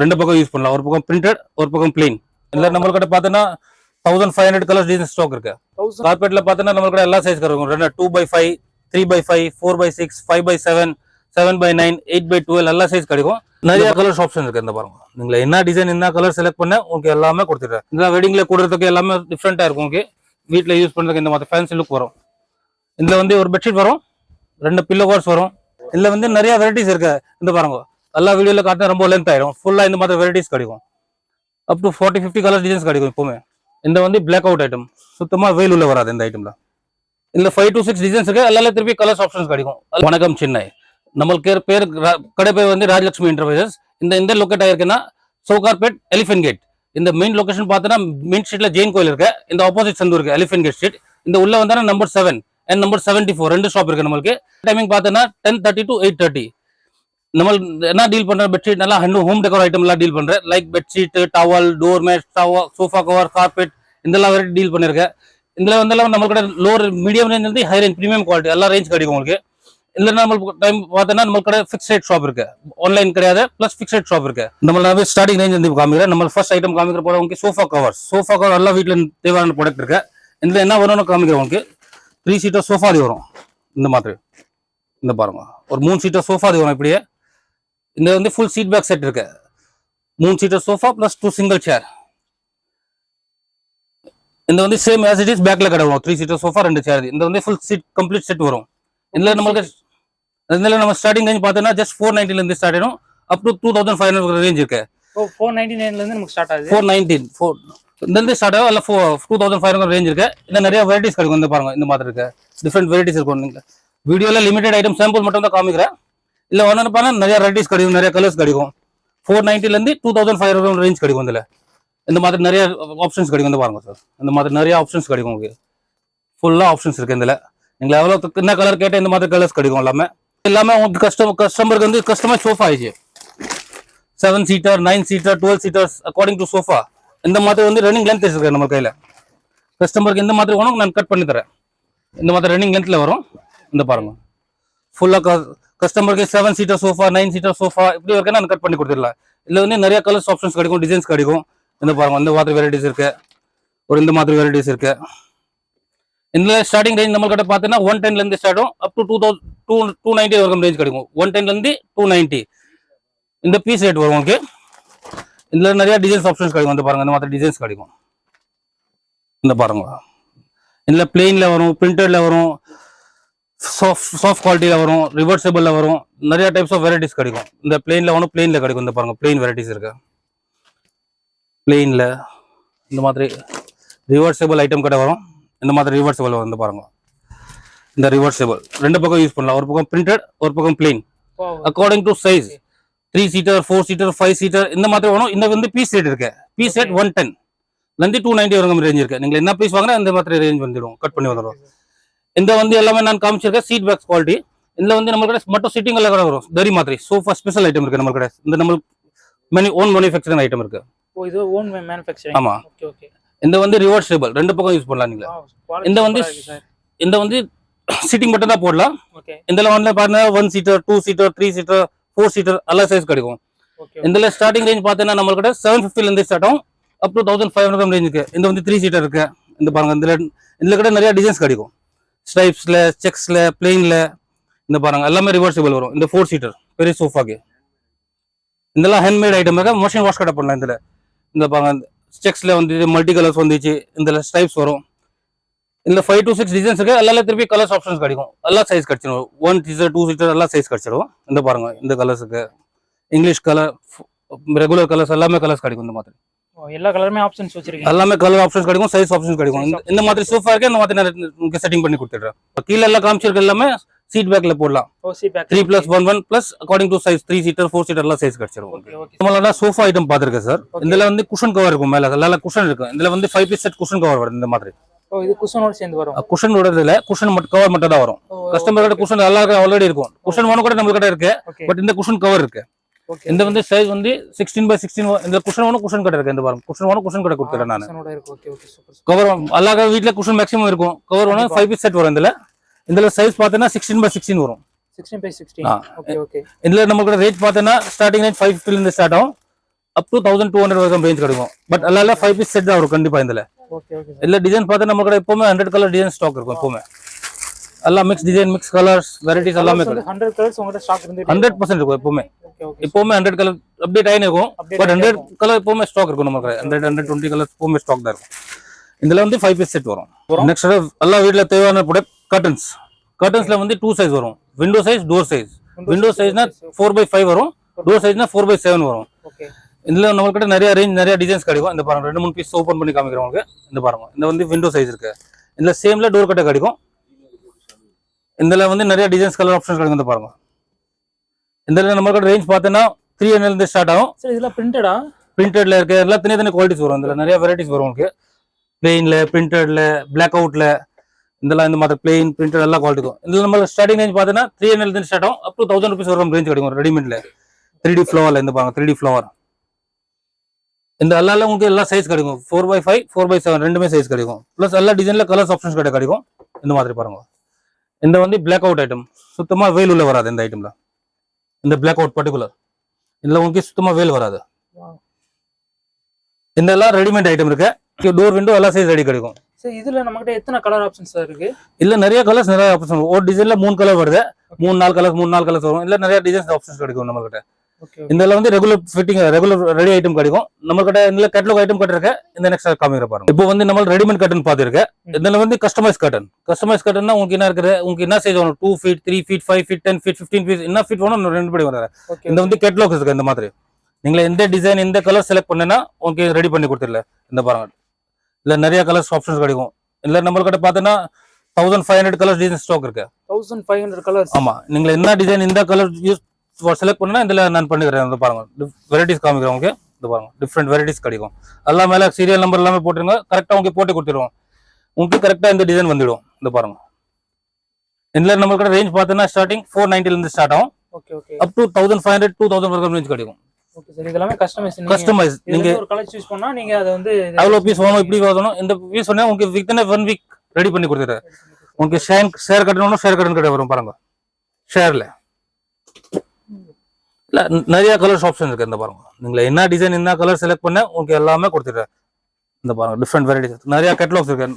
ரெண்டு பக்கம் யூஸ் பண்ணலாம். ஒரு பக்கம் பிரிண்டட் ஒரு பக்கம் பிளெயின் இல்ல நம்மள்கிட்ட பார்த்தோன்னா thousand five hundred colours design stock இருக்கு. கார்பெட்ல பார்த்தோன்னா நம்மள்கிட்ட எல்லா சைஸ் இருக்கும். ரெண்டு two by five three by five four by six five by seven seven by nine eight by twelve எல்லா சைஸ் கிடைக்கும். நிறைய கலர்ஸ் ஆப்ஷன் இருக்கு இந்த பாருங்க. நீங்க என்ன டிசைன் என்ன கலர் செலக்ட் பண்ண உங்களுக்கு எல்லாமே கொடுத்துட்றேன். இந்த வெட்டிங்ல கொடுறதுக்கு எல்லாமே டிஃப்ரெண்டா இருக்கும் உங்களுக்கு வீட்டில் யூஸ் பண்றதுக்கு இந்த மாதிரி ஃபேன்சி லுக் வரும். இதுல வந்து ஒரு பெட்ஷீட் வரும். ரெண்டு பில்லோ கவர்ஸ் வரும். இதுல வந்து நிறைய வெரைட்டிஸ் இருக்கு. இந்த பாருங்க. எல்லா வீடியோல காட்டினா ரொம்ப லென்த் ஆயிடும் ஃபுல்லாக இந்த மாதிரி வெரைட்டிஸ் கிடைக்கும். Up to forty fifty colour designs கிடைக்கும் இப்போவுமே. இந்த வந்து பிளாக் அவுட் ஐட்டம் சுத்தமா வெயில் உள்ள வராது இந்த ஐட்டம்ல இந்த ஃபைவ் டு சிக்ஸ் டிசைன்ஸ் இருக்கு. எல்லாமே திருப்பி கலர்ஸ் ஆப்ஷன்ஸ் கிடைக்கும். வணக்கம் சென்னை நம்மளுக்கு பேர் கடை பேர் வந்து ராஜலட்சுமி என்டர்பிரைசஸ் இந்த இந்த லொக்கேட் ஆயிருக்குன்னா சோகார்பேட் எலிஃபென்ட் கேட் இந்த மெயின் லொகேஷன் பார்த்தோன்னா மெயின் ஸ்ட்ரீட்ல ஜெயின் கோயில் இருக்கு. இந்த ஆப்போசிட் சந்து இருக்கு எலிஃபென்ட் கேட் ஸ்ட்ரீட் இந்த உள்ள வந்தா number seven and number seventy four ரெண்டு ஷாப் இருக்கு நம்மளுக்கு. டைமிங் பார்த்தோன்னா ten thirty to eight thirty நம்ம என்ன டீல் பண்ற பெட்ஷீட் நல்லா ஹோம் டெக்கோர் ஐட்டம் எல்லாம் டீல் பண்றேன். Like bedsheet towel door mat sofa cover carpet இதெல்லாம் வெரைட்டி டீல் பண்ணிருக்கேன். இதுல வந்து எல்லாம் நம்ம கூட லோர் மீடியம் ரேஞ்ச் வந்து ஹை ரேஞ்ச் பிரீமியம் குவாலிட்டி எல்லா ரேஞ்ச் கிடைக்கும் உங்களுக்கு. இல்ல நம்மளுக்கு டைம் பார்த்தோன்னா நம்ம கடை ஃபிக்ஸ் ரேட் ஷாப் இருக்கு. ஆன்லைன் கிடையாது பிளஸ் ஃபிக்ஸ் ரேட் ஷாப் இருக்கு. நம்ம ஸ்டார்டிங் ரேஞ்ச் வந்து காமிக்கிறேன். நம்ம ஃபர்ஸ்ட் ஐட்டம் காமிக்கிற போற உங்களுக்கு சோஃபா கவர் சோஃபா கவர் எல்லா வீட்டுல தேவையான ப்ராடக்ட் இருக்கு. இதுல என்ன வரும்னு காமிக்கிறேன் உங்களுக்கு. த்ரீ சீட்டர் சோஃபாதி வரும். இந்த மாதிரி. இந்த பாருங்க. ஒரு மூணு சீட்டர் சோஃபாதி வரும் இப்படியே. இந்த வந்து ஃபுல் சீட் பேக் செட் இருக்கு. மூணு seater sofa plus two single chair இந்த வந்து சேம் ஆஸ் இட் இஸ் பேக்ல கடை வரும் த்ரீ சீட்டர் சோஃபா ரெண்டு சேர் இந்த வந்து ஃபுல் சீட் கம்ப்ளீட் செட் வரும். இதுல நம்மளுக்கு இதுல நம்ம ஸ்டார்டிங் ரேஞ்ச் பார்த்தோம்னா ஜஸ்ட் ஃபோர் நைன்டில இருந்து ஸ்டார்ட் ஆயிடும் up to two thousand five hundred range இருக்கு. ஃபோர் நைன்டி நைன்ல இருந்து நமக்கு ஸ்டார்ட் ஆகுது. ஃபோர் நைன்டீன் ஃபோர் இந்த ஸ்டார்ட் ஆகும். இல்லை four two thousand five hundred range இருக்கு. இந்த நிறைய வெரைட்டிஸ் கிடைக்கும். இந்த பாருங்க இந்த மாதிரி இருக்கு. டிஃப்ரெண்ட் வெரைட்டிஸ் இருக்கும். நீங்க வீடியோல லிமிடெட் ஐட்டம் சாம்பிள் மட்டும் தான் காமிக்கிறேன். இல்லை ஒன்னு பாருங்க நிறைய வெரைட்டிஸ் கிடைக்கும் நிறைய கலர்ஸ் கிடைக்கும். Four நைன்ட்டிலேருந்து two thousand five hundred range கிடைக்கும் இதில். இந்த மாதிரி நிறைய ஆப்ஷன்ஸ் கிடைக்கும் இந்த பாருங்க சார் இந்த மாதிரி நிறைய ஆப்ஷன்ஸ் கிடைக்கும் உங்களுக்கு. ஃபுல்லாக ஆப்ஷன்ஸ் இருக்குது இதில். நீங்கள் எவ்வளோ என்ன கலர் கேட்டால் இந்த மாதிரி கலர்ஸ் கிடைக்கும் எல்லாமே. எல்லாமே உங்களுக்கு கஸ்டமர் கஸ்டமருக்கு வந்து கஸ்டமர் சோஃபா ஆயிடுச்சு. Seven seater nine seater twelve seaters according to sofa இந்த மாதிரி வந்து ரன்னிங் லென்த் வச்சுருக்கேன் நம்ம கையில். கஸ்டமருக்கு இந்த மாதிரி வேணும் நான் கட் பண்ணி தரேன். இந்த மாதிரி ரன்னிங் லென்த்தில் வரும். இந்த பாருங்கள் ஃபுல்லாக கஸ்டமருக்கு seven seater sofa nine seater sofa இப்படி வரைக்கும் நான் கட் பண்ணி கொடுத்துடலாம். இல்லை வந்து நிறைய கலர்ஸ் ஆப்ஷன்ஸ் கிடைக்கும் டிசைன்ஸ் கிடைக்கும். இந்த பாருங்க இந்த மாதிரி வெரைட்டிஸ் இருக்கு. ஒரு இந்த மாதிரி வெரைட்டிஸ் இருக்கு. இந்த ஸ்டார்டிங் ரேஞ்ச் நம்ம கிட்ட பார்த்தீங்கன்னா ஒன் டென்ல இருந்து ஸ்டார்ட் ஆகும். Up to two thousand two two ninety வரைக்கும் ரேஞ்ச் கிடைக்கும். ஒன் டென்லேருந்து டூ நைன்ட்டி இந்த பீஸ் ரேட் வரும் உங்களுக்கு. இதில் நிறைய டிசைன்ஸ் ஆப்ஷன்ஸ் கிடைக்கும். இந்த பாருங்க இந்த மாதிரி டிசைன்ஸ் கிடைக்கும். இந்த பாருங்க. இதில் பிளெயினில் வரும் பிரிண்டட்ல வரும். சாஃப்ட் சாஃப்ட் குவாலிட்டியில வரும் ரிவர்சபிள்ல வரும். நிறைய டைப்ஸ் ஆஃப் வெரைட்டிஸ் கிடைக்கும். இந்த பிளெயின்ல வரும் பிளெயின்ல கிடைக்கும். இந்த பாருங்க பிளெயின் வெரைட்டிஸ் இருக்கு. பிளெயின்ல இந்த மாதிரி ரிவர்சபிள் ஐட்டம் கடை வரும். இந்த மாதிரி ரிவர்சபிள் வரும் இந்த பாருங்க. இந்த ரிவர்சபிள் ரெண்டு பக்கம் யூஸ் பண்ணலாம். ஒரு பக்கம் பிரிண்டட் ஒரு பக்கம் plain according to size three seater four seater five seater இந்த மாதிரி வேணும். இந்த வந்து பீஸ் ரேட் இருக்கு. பீஸ் ரேட் ஒன் டென் இருந்து டூ நைன்டி வரைக்கும் ரேஞ்ச் இருக்கு. நீங்க என்ன பீஸ் வாங்கினா இந்த மாதிரி ரேஞ்ச் வந்துடும். கட் பண்ணி வந்துடும். இந்த வந்து எல்லாமே நான் காமிச்சிருக்கேன் சீட் பேக்ஸ் குவாலிட்டி இதுல வந்து நம்ம கடை மட்டும் சிட்டிங் எல்லாம் கூட வரும். தரி மாதிரி சோஃபா ஸ்பெஷல் ஐட்டம் இருக்கு நம்ம கடை இந்த நம்ம மெனி ஓன் மேனுஃபேக்சரிங் ஐட்டம் இருக்கு. ஓ இது ஓன் மேனுஃபேக்சரிங் ஆமா. ஓகே ஓகே இந்த வந்து ரிவர்சபிள் ரெண்டு பக்கம் யூஸ் பண்ணலாம் நீங்க இந்த வந்து இந்த வந்து சிட்டிங் மட்டும் தான் போடலாம். இதுல வந்து பாருங்க one seater two seater three seater four seater எல்லா சைஸ் கிடைக்கும். இதுல ஸ்டார்டிங் ரேஞ்ச் பார்த்தீங்கன்னா நம்மள்கிட்ட செவன் ஃபிஃப்டில இருந்து ஸ்டார்ட் ஆகும். Up to thousand five hundred range இருக்கு. இந்த வந்து த்ரீ சீட்டர் இருக்கு. இந்த பாருங்க இதுல இதுல கூட நிறைய டிசைன்ஸ் கிடைக்கும். ஸ்டைப்ஸில் செக்ஸில் பிளெயினில் இந்த பாருங்கள் எல்லாமே ரிவர்சிபிள் வரும். இந்த ஃபோர் சீட்டர் பெரிய சோஃபாக்கு இதெல்லாம் ஹேண்ட்மேட் ஐட்டம் இருக்கு. மோஷன் வாஷ் கடை பண்ணலாம் இதில். இந்த பாருங்க செக்ஸில் வந்து மல்டி கலர்ஸ் வந்துச்சு. இதில் ஸ்ட்ரைப்ஸ் வரும். இதில் ஃபைவ் டு சிக்ஸ் டிசைன்ஸ் இருக்குது எல்லாமே திருப்பி கலர்ஸ் ஆப்ஷன்ஸ் கிடைக்கும். எல்லா சைஸ் கிடச்சிடும் ஒன் சீட்டர் டூ சீட்டர் எல்லா சைஸ் கிடச்சிடும் இந்த பாருங்கள் இந்த கலர்ஸுக்கு இங்கிலீஷ் கலர் ரெகுலர் கலர்ஸ் எல்லாமே கலர்ஸ் கிடைக்கும் இந்த மாதிரி. எல்லா கலருமே ஆப்ஷன்ஸ் வச்சிருக்கீங்க. எல்லாமே கலர் ஆப்ஷன்ஸ் கிடைக்கும் சைஸ் ஆப்ஷன்ஸ் கிடைக்கும். இந்த- மாதிரி சோஃபா இருக்கு இந்த மாதிரி நான் செட்டிங் பண்ணி கொடுத்துட்றேன். கீழே எல்லாம் காமிச்சிருக்க எல்லாமே சீட் பேக்ல போடலாம். ஓ C back three plus one one plus according to size three seater four seater எல்லாம் சைஸ் ஓகே நம்மளோட சோஃபா ஐட்டம் பார்த்துருக்கேன் சார் இதுல வந்து குஷன் கவர் இருக்கும் மேல எல்லா குஷன் இருக்கும். இதுல வந்து five piece set cushion cover வரும் இந்த மாதிரி. ஓ இது குஷனோட சேர்ந்து வரும். குஷன் விடுறதுல குஷன் மட்டும் கவர் மட்டும் தான் வரும். கஸ்டமரோட குஷன் எல்லாருக்கும் ஆல்ரெடி இருக்கும். குஷன் ஒன்று கூட நம்ம கிட்ட இருக்கு பட் இந்த குஷன் கவர் இருக்கு. இந்த வந்து சைஸ் வந்து சிக்ஸ்டீன் பை சிக்ஸ்டீன் இந்த குஷன் ஒன்று குஷன் கடை இருக்கு இந்த பாருங்க. குஷன் ஒன்று குஷன் கடை கொடுத்துறேன் நான். கவர் எல்லா வீட்ல குஷன் மேக்ஸிமம் இருக்கும். கவர் ஒன்று ஃபைவ் பீஸ் செட் வரும் இதுல. இதுல சைஸ் பார்த்தீங்கன்னா சிக்ஸ்டீன் பை சிக்ஸ்டீன் வரும். 16 பை 16 ஆ. ஓகே ஓகே இதுல நமக்கு ரேட் பார்த்தீங்கன்னா ஸ்டார்டிங் ரேட் ஃபைவ் ஃபிஃப்டில இருந்து ஸ்டார்ட் ஆகும். Up to thousand two hundred வரைக்கும் ரேஞ்ச் கிடைக்கும். பட் எல்லா ஃபைவ் பீஸ் செட் தான் வரும் கண்டிப்பா இதுல. ஓகே ஓகே சார் இல்ல டிசைன் பார்த்தா நம்ம கடை எப்பவுமே ஹண்ட்ரட் கலர் டிசைன் ஸ்டாக் இருக்கும் எப்பவுமே எல்லாம் mix design mix colours varieties எல்லாமே ஹண்ட்ரட் கலர்ஸ் உங்கள்கிட்ட ஸ்டாக் இருந்து ஹண்ட்ரட் பர்சன்ட் இருக்கும். எப்பவுமே. எப்பவுமே ஹண்ட்ரட் கலர் அப்டேட் ஆகி இருக்கும். பட் ஹண்ட்ரட் கலர் எப்பவுமே ஸ்டாக் இருக்கும் நம்ம கடை ஹண்ட்ரட் ஹண்ட்ரட் டுவெண்ட்டி கலர் எப்பவுமே ஸ்டாக் தான் இருக்கும். இதுல வந்து ஃபைவ் பீஸ் செட் வரும். நெக்ஸ்ட் எல்லா வீட்ல தேவையான ப்ராடக்ட் கர்டன்ஸ் கர்டன்ஸ்ல வந்து டூ சைஸ் வரும். Window size door size window சைஸ்னா four by five வரும். டோர் சைஸ்னா ஃபோர் பை செவன் வரும். இதுல நம்மகிட்ட நிறைய ரேஞ்ச் நிறைய டிசைன்ஸ் கிடைக்கும். இந்த பாருங்க ரெண்டு மூணு பீஸ் ஓப்பன் பண்ணி காமிக்கிறவங்க இந்த பாருங்க. இந்த வந்து விண்டோ சைஸ் இருக்கு. இதுல சேம்ல டோர் கட்ட கிடைக்கும். இதுல வந்து நிறைய டிசைன்ஸ் கலர் ஆப்ஷன்ஸ் கிடைக்கும் இந்த பாருங்க. இதுல நம்மகிட்ட ரேஞ்ச் பார்த்தீங்கன்னா த்ரீ ஹண்ட்ரட் இருந்து ஸ்டார்ட் ஆகும். சார் இதெல்லாம் பிரிண்டடா பிரிண்டட்ல இருக்க எல்லாம் தனித்தனி குவாலிட்டிஸ் வரும் இதுல நிறைய வெரைட்டிஸ் வரும் உங்களுக்கு. பிளெயின்ல பிரிண்டட்ல பிளாக் அவுட்ல இதெல்லாம் இந்த மாதிரி பிளெயின் பிரிண்டட் எல்லாம் குவாலிட்டி இருக்கும் இதுல நம்ம ஸ்டார்டிங் ரேஞ்ச் பார்த்தீங்கன்னா த்ரீ ஹண்ட்ரட் இருந்து ஸ்டார்ட் ஆகும். அப் டு தௌசண்ட் ருபீஸ் வரும் ரேஞ்ச் கிடைக்கும் ரெடிமேட்ல த்ரீ டி ஃப்ளவர்ல இந்த பாருங்க த்ரீ டி ஃப்ளவர் இந்த எல்லால உங்களுக்கு எல்லா சைஸ் கிடைக்கும். Four by five four by seven ரெண்டுமே சைஸ் கிடைக்கும். ப்ளஸ் எல்லா டிசைன்ல கலர்ஸ் ஆப்ஷன்ஸ் கிடைக்கும். இந்த மாதிரி பாருங்க. இந்த வந்து பிளாக் அவுட் ஐட்டம் சுத்தமா வெயில் உள்ள வராது இந்த ஐட்டம்ல இந்த பிளாக் அவுட் பர்டிகுலர் இதுல உங்களுக்கு சுத்தமா வெயில் வராது. இந்த எல்லாம் ரெடிமேட் ஐட்டம் இருக்கு. டோர் விண்டோ எல்லா சைஸ் ரெடி கிடைக்கும். இதுல நம்மகிட்ட எத்தனை கலர் ஆப்ஷன்ஸ் இருக்கு? இல்ல நிறைய கலர்ஸ் நிறைய ஆப்ஷன் ஒரு டிசைன்ல மூணு கலர் வருது. மூணு நாலு கலர்ஸ் மூணு நாலு கலர்ஸ் வரும். இல்ல நிறைய டிசைன்ஸ் ஆப்ஷன்ஸ் கிடைக்கும் நம்ம கிட்ட இதுல வந்து regular fitting regular ready item கிடைக்கும். நம்ம கிட்ட இதுல கேட்டலாக் ஐட்டம் கட்டிருக்க இந்த நெக்ஸ்ட் காமிக்கிற பாருங்க. இப்போ வந்து நம்ம ரெடிமேட் கட்டன் பாத்துருக்கேன் இதுல வந்து கஸ்டமைஸ் கட்டன் கஸ்டமைஸ் கட்டன்னா உங்களுக்கு என்ன இருக்குது? உங்களுக்கு என்ன சைஸ் வேணும்? Two feet three feet five feet ten feet fifteen feet என்ன ஃபீட் வேணும் ரெண்டு படி வராது. இந்த வந்து கேட்லாக்ஸ் இருக்கு இந்த மாதிரி. நீங்க எந்த டிசைன் எந்த கலர் செலக்ட் பண்ணனா உங்களுக்கு ரெடி பண்ணி கொடுத்துடல. இந்த பாருங்க. இல்ல நிறைய கலர்ஸ் ஆப்ஷன்ஸ் கிடைக்கும். இல்ல நம்மள்கிட்ட பார்த்தோன்னா thousand five hundred colours design stock இருக்கு. தௌசண்ட் ஃபைவ் ஹண்ட்ரட் கலர்ஸ் ஆமா. நீங்க என்ன டிசைன் இந்த கலர் யூஸ் செலக்ட் பண்ணா இதுல நான் பண்ணிக்கிறேன். பாருங்க. வெரைட்டிஸ் காமிக்கிறேன் உங்களுக்கு. இந்த பாருங்க. டிஃப்ரெண்ட் வெரைட்டிஸ் கிடைக்கும். எல்லாம் மேல சீரியல் நம்பர் எல்லாமே போட்டுருங்க. கரெக்டா உங்களுக்கு போட்டு கொடுத்துருவோம். உங்களுக்கு கரெக்டா இந்த டிசைன் வந்துடும். இந்த பாருங்க. இதுல நம்மளுக்கு ரேஞ்ச் பார்த்தீங்கன்னா ஸ்டார்டிங் ஃபோர் நைன்டில இருந்து ஸ்டார்ட் ஆகும். Okay okay up to thousand five hundred two thousand வரைக்கும் ரேஞ்ச் கிடைக்கும். ஓகே சார் இதெல்லாமே கஸ்டமைஸ் கஸ்டமைஸ் நீங்க ஒரு கலர் சூஸ் பண்ணா நீங்க அதை வந்து எவ்வளவு பீஸ் வேணும் இப்படி வேணும் இந்த பீஸ் சொன்னா உங்களுக்கு வித்தின் ஒன் வீக் ரெடி பண்ணி கொடுத்துறேன் உங்களுக்கு ஷேர் ஷேர் கட்டணும் ஷேர் கட்டணும் கடை வரும் பாருங்க. ஷேர்ல இல்லை நிறையா நிறைய கலர்ஸ் ஆப்ஷன் இருக்கு இந்த பாருங்க. நீங்கள் என்ன டிசைன் என்ன கலர் செலக்ட் பண்ண உங்களுக்கு எல்லாமே கொடுத்துட்றேன். இந்த பாருங்க டிஃப்ரெண்ட் வெரைட்டிஸ் நிறைய கேட்லாக்ஸ் இருக்கு.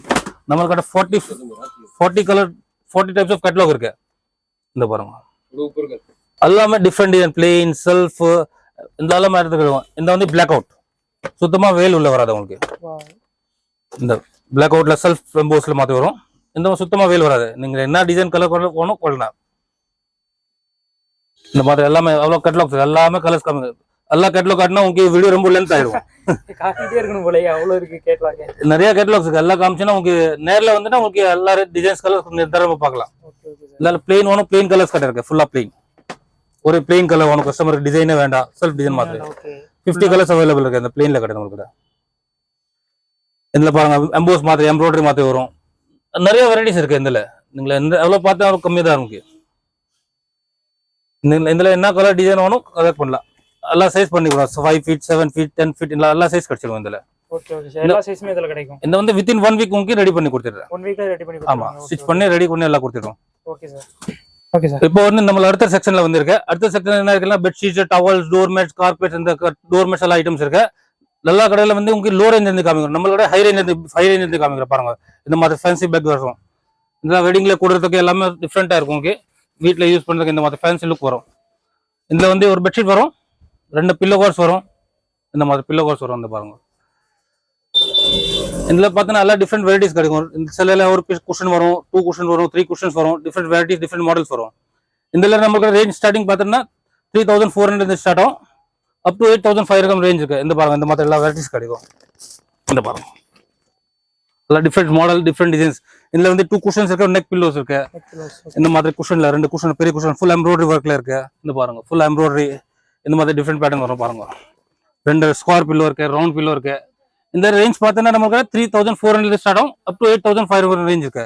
நம்மள்கிட்ட forty forty colour forty types of catalogue இருக்கு. இந்த பாருங்க. எல்லாமே டிஃப்ரெண்ட் டிசைன் பிளெயின் செல்ஃப் இந்த எல்லாமே எடுத்துக்கிடுவோம். இந்த வந்து பிளாக் அவுட் சுத்தமாக வேல் உள்ள வராது உங்களுக்கு. இந்த பிளாக் அவுட்ல செல்ஃப் எம்போஸ்ல மாற்றி வரும். இந்த சுத்தமாக வேல் வெயில் வராது. நீங்கள் என்ன டிசைன் கலர் போகணும் கொள்ளலாம் இந்த மாதிரி எல்லாமே அவ்வளோ கட்லாக்ஸ் எல்லாமே கலர்ஸ் கம்மி எல்லா கட்லாக் காட்டினா உங்களுக்கு வீடியோ ரொம்ப லென்த் ஆயிடும் காட்டிட்டே இருக்கணும் போலயே அவ்வளவு இருக்கு கேட்கலாங்க நிறைய கட்லாக்ஸ் இருக்கு. எல்லாம் காமிச்சுன்னா உங்களுக்கு நேர்ல வந்துட்டு உங்களுக்கு எல்லா டிசைன்ஸ் கலர்ஸ் நிர்தாரமா பார்க்கலாம். ஓகே ஓகே சார் இல்ல பிளெயின் வேணும் பிளெயின் கலர்ஸ் கடை இருக்கு. ஃபுல்லா பிளெயின் ஒரு பிளெயின் கலர் வேணும் கஸ்டமருக்கு டிசைனே வேண்டாம். செல்ஃப் டிசைன் மாதிரி. ஃபிஃப்டி கலர்ஸ் அவைலபிள் இருக்கு. இந்த பிளெயின்ல கடை உங்களுக்கு இதுல பாருங்க எம்போஸ் மாதிரி எம்ப்ராய்டரி மாதிரி வரும். நிறைய வெரைட்டிஸ் இருக்கு இதுல. நீங்க எந்த எவ்வளவு பார்த்தா அவ்வளவு கம்மி தான் இருக்கு. இதுல என்ன கலர் டிசைன் வேணும் கலெக்ட் பண்ணலாம். எல்லா சைஸ் பண்ணிக்கலாம் five feet seven feet ten feet எல்லா சைஸ் கிடைச்சிருக்கும் இதுல இந்த வந்து வித்தின் ஒன் வீக் உங்களுக்கு ரெடி பண்ணி கொடுத்துடுறேன். ஒன் வீக்ல ரெடி பண்ணி ஆமா. ஸ்டிச் பண்ணி ரெடி பண்ணி எல்லாம் கொடுத்துடுறோம். ஓகே சார் ஓகே சார் இப்போ வந்து நம்ம அடுத்த செக்ஷன்ல வந்திருக்கு அடுத்த செக்ஷன் என்ன இருக்குன்னா bedsheet towels door mats carpet இந்த டோர் மேட்ஸ் எல்லாம் ஐட்டம்ஸ் இருக்கு. எல்லா கடையில வந்து உங்களுக்கு லோ ரேஞ்ச் இருந்து காமிக்கிறோம். நம்மளோட ஹை ரேஞ்ச் இருந்து ஹை ரேஞ்ச் இருந்து காமிக்கிறோம் பாருங்க. இந்த மாதிரி ஃபேன்சி பேக் வரும். வெட்டிங்ல கொடுறதுக்கு எல்லாமே டிஃப்ரெண்டா இருக்கும் உங்களுக்கு. வீட்டில் யூஸ் பண்ணுறதுக்கு இந்த மாதிரி ஃபேன்சி லுக் வரும். இதில் வந்து ஒரு பெட்ஷீட் வரும். ரெண்டு பில்லோ கவர்ஸ் வரும். இந்த மாதிரி பில்லோ கவர்ஸ் வரும் இந்த பாருங்க. இதில் பார்த்தீங்கன்னா எல்லா டிஃப்ரெண்ட் வெரைட்டிஸ் கிடைக்கும். இந்த சிலையில் ஒரு பீஸ் குஷன் வரும் டூ குஷன் வரும் த்ரீ குஷன்ஸ் வரும். டிஃப்ரெண்ட் வெரைட்டிஸ் டிஃப்ரெண்ட் மாடல்ஸ் வரும். இதில் நமக்கு ரேஞ்ச் ஸ்டார்டிங் பார்த்தோம்னா three thousand four hundred start ஆகும். Up to eight thousand five இருக்கும் ரேஞ்ச் இருக்கு. இந்த பாருங்க இந்த மாதிரி எல்லா வெரைட்டிஸ் கிடைக்கும். இந்த பாருங்க. எல்லாம் டிஃப்ரெண்ட் மாடல் டிஃப்ரெண்ட் டிசைன்ஸ் இதுல வந்து டூ குஷன்ஸ் இருக்கு நெக் பில்லோஸ் இருக்கு. இந்த மாதிரி குஷன்ல ரெண்டு குஷன் பெரிய குஷன் ஃபுல் எம்ப்ராய்டரி ஒர்க்ல இருக்கு. இந்த பாருங்க ஃபுல் எம்ப்ராய்டரி இந்த மாதிரி டிஃப்ரெண்ட் பேட்டர்ன் வரும் பாருங்க. ரெண்டு ஸ்கொயர் பில்லோ இருக்கு ரவுண்ட் பில்லோ இருக்கு. இந்த ரேஞ்ச் பார்த்தோன்னா நமக்கு three thousand four hundred start ஆகும் up to eight thousand five hundred range இருக்கு.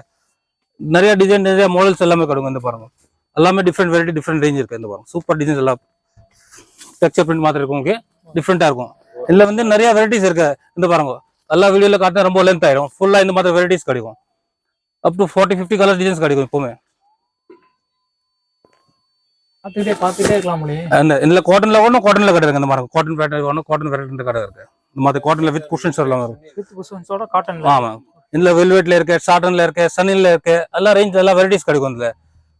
நிறைய டிசைன் நிறைய மாடல்ஸ் எல்லாமே கிடைக்கும் இந்த பாருங்க. எல்லாமே டிஃப்ரெண்ட் வெரைட்டி டிஃப்ரெண்ட் ரேஞ்ச் இருக்கு இந்த பாருங்க. சூப்பர் டிசைன்ஸ் எல்லாம். டெக்ஸ்சர் பிரிண்ட் மாதிரி இருக்கும் உங்களுக்கு. டிஃப்ரெண்டா இருக்கும். இதுல வந்து நிறைய வெரைட்டிஸ் இருக்கு. இந்த பாருங்க எல்லா வீடியோல காட்டினா ரொம்ப லென்த் ஆயிடும் ஃபுல்லா இந்த மாதிரி வெரைட்டிஸ் கிடைக்கும். Up to forty fifty colour designs கிடைக்கும் எப்பவுமே பார்த்துக்கிட்டே பார்த்துட்டே இருக்கலாம் முடியே அந்த இதுல காட்டன்ல ஒன்றும் காட்டன்ல கடை இருக்கு இந்த மாதிரி. காட்டன் பேட்டர் காட்டன் வெரைட்டி கடை இருக்கு. இந்த மாதிரி காட்டன்ல வித் குஷன்ஸ் எல்லாம் வரும் வித் இதுல வெல்வெட்ல இருக்கு சாட்டன்ல இருக்கு சனின்ல இருக்கு எல்லா ரேஞ்ச் எல்லா வெரைட்டிஸ் கிடைக்கும் இதுல.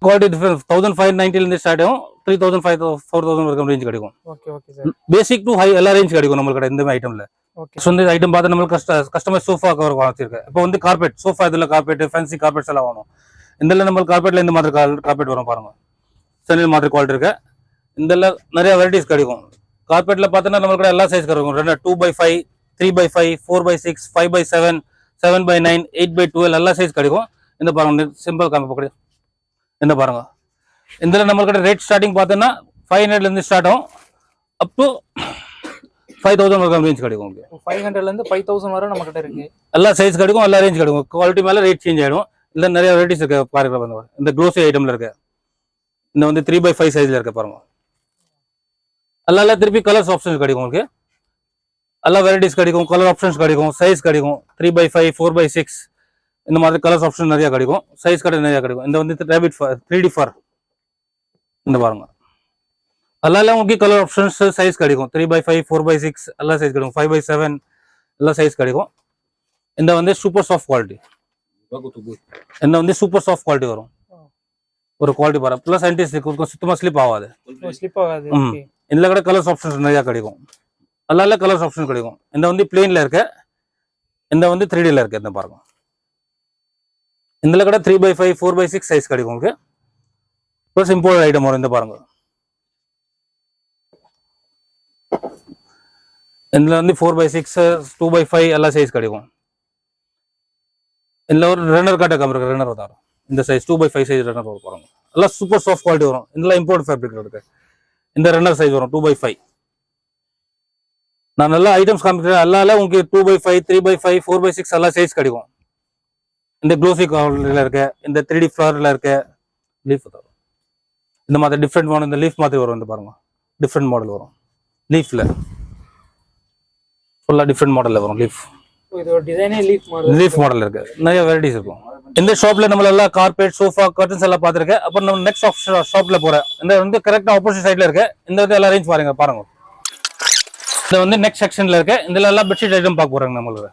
குவாலிட்டி டிஃபரன்ஸ் தௌசண்ட் ஃபைவ் நைன்டில இருந்து ஸ்டார்ட் ஆகும் three thousand five four thousand வரைக்கும் ரேஞ்ச் கிடைக்கும். Okay okay sir basic to high எல்லா ரேஞ்ச் கிடைக்கும் நம்மளுக்கு இந்த ஐட்டம்ல ஸோ ஐட்டம் பார்த்து நம்மளுக்கு கஸ்ட கஸ்டமர் சோஃபா கவர் வாங்கிச்சிருக்கு இப்போ வந்து கார்பெட் சோஃபா இதில் கார்பெட் ஃபேன்சி கார்பெட்ஸ் எல்லாம் வாங்கணும். இந்த நம்மளுக்கு கார்பெட்டில் இந்த மாதிரி கார்பெட் வரும் பாருங்க. சனில் மாதிரி குவாலிட்டி இருக்கு. இந்த நிறைய வெரைட்டிஸ் கிடைக்கும். கார்பெட்டில் பார்த்தோன்னா நம்மளுக்கு எல்லா சைஸ் கிடைக்கும். ரெண்டு two by five three by five four by six five by seven seven by nine eight by twelve எல்லா சைஸ் கிடைக்கும். இந்த பாருங்க சிம்பிள் காமிப்ப கிடையாது இந்த பாருங்க. இதில் நம்மளுக்கு ரேட் ஸ்டார்டிங் பார்த்தோன்னா ஃபைவ் ஹண்ட்ரட்லேருந்து ஸ்டார்ட் ஆகும். அப் டு ஃபைவ் தௌசண்ட் வரைக்கும் ரேஞ்ச் கிடைக்கும் உங்களுக்கு. ஃபைவ் ஹண்ட்ரட்ல இருந்து ஃபைவ் தௌசண்ட் வரை நம்ம கிட்ட இருக்கு. எல்லா சைஸ் கிடைக்கும் எல்லா ரேஞ்ச் கிடைக்கும். குவாலிட்டி மேல ரேட் சேஞ்ச் ஆயிடும். இல்ல நிறைய வெரைட்டிஸ் இருக்கு பாருங்க பாருங்க இந்த க்ளோசி ஐட்டம்ல இருக்கு. இந்த வந்து த்ரீ பை ஃபைவ் சைஸ்ல இருக்கு பாருங்க. எல்லா எல்லா திருப்பி கலர்ஸ் ஆப்ஷன்ஸ் கிடைக்கும் உங்களுக்கு. எல்லா வெரைட்டிஸ் கிடைக்கும் கலர் ஆப்ஷன்ஸ் கிடைக்கும் சைஸ் கிடைக்கும். Three by five four by six இந்த மாதிரி கலர்ஸ் ஆப்ஷன் நிறைய கிடைக்கும். சைஸ் கடை நிறைய கிடைக்கும். இந்த வந்து ரேபிட் த்ரீ டி ஃபர் இந்த பாருங்க. எல்லா உங்களுக்கு கலர் ஆப்ஷன்ஸ் சைஸ் கிடைக்கும் three by five four by six எல்லா சைஸ் கிடைக்கும் ஃபைவ் பை செவன் எல்லா சைஸ் கிடைக்கும் இந்த வந்து சூப்பர் சாஃப்ட் குவாலிட்டி இந்த வந்து சூப்பர் சாஃப்ட் குவாலிட்டி வரும் ஒரு குவாலிட்டி பாரு ப்ளஸ் சயின்டிஸ்ட் சுத்தமா ஸ்லிப் ஆகாது ஸ்லிப் ஆகாது இதுல கூட கலர்ஸ் ஆப்ஷன்ஸ் நிறைய கிடைக்கும் எல்லா கலர்ஸ் ஆப்ஷன் கிடைக்கும் இந்த வந்து பிளெயின்ல இருக்கு இந்த வந்து த்ரீ டில இருக்கு இந்த பாருங்க இதுல கூட three by five four by six size கிடைக்கும் உங்களுக்கு ப்ளஸ் இம்போர்ட் ஐட்டம் வரும் இந்த பாருங்க இதில் வந்து four by six two by five எல்லா சைஸ் கிடைக்கும். இதில் ஒரு ரன்னர் காட்ட கம்மி இருக்கு ரன்னர் வரும் இந்த size two by five size runner வரும் பாருங்க. எல்லாம் சூப்பர் சாஃப்ட் குவாலிட்டி வரும். இதெல்லாம் இம்போர்ட் ஃபேப்ரிக் இருக்கு. இந்த ரன்னர் சைஸ் வரும் டூ பை ஃபைவ் நான் நல்லா ஐட்டம்ஸ் காமிக்கிறேன். எல்லால உங்களுக்கு two by five three by five four by six எல்லா சைஸ் கிடைக்கும். இந்த க்ளோசி கவர்ல இருக்கு இந்த த்ரீ டி ஃப்ளவரில் இருக்கு. லீஃப் வரும். இந்த மாதிரி டிஃப்ரெண்ட் மாடல் இந்த லீஃப் மாதிரி வரும் இந்த பாருங்க. டிஃப்ரெண்ட் மாடல் வரும். லீஃபில் ஃபுல்லா டிஃப்ரெண்ட் மாடல்ல வரும் லீஃப் லீஃப் மாடல் இருக்கு. நிறைய வெரைட்டிஸ் இருக்கும். இந்த ஷாப்ல நம்ம எல்லாம் கார்பெட் சோஃபா கர்டன்ஸ் எல்லாம் பார்த்துருக்கேன். அப்புறம் நம்ம நெக்ஸ்ட் ஷாப்ல போறேன். இந்த வந்து கரெக்டா ஆப்போசிட் சைடுல இருக்கு. இந்த வந்து எல்லா ரேஞ்ச் பாருங்க பாருங்க. இந்த வந்து நெக்ஸ்ட் செக்ஷன்ல இருக்கு. இதுல எல்லாம் பெட்ஷீட் ஐட்டம் பார்க்க போறாங்க நம்மளுக்கு.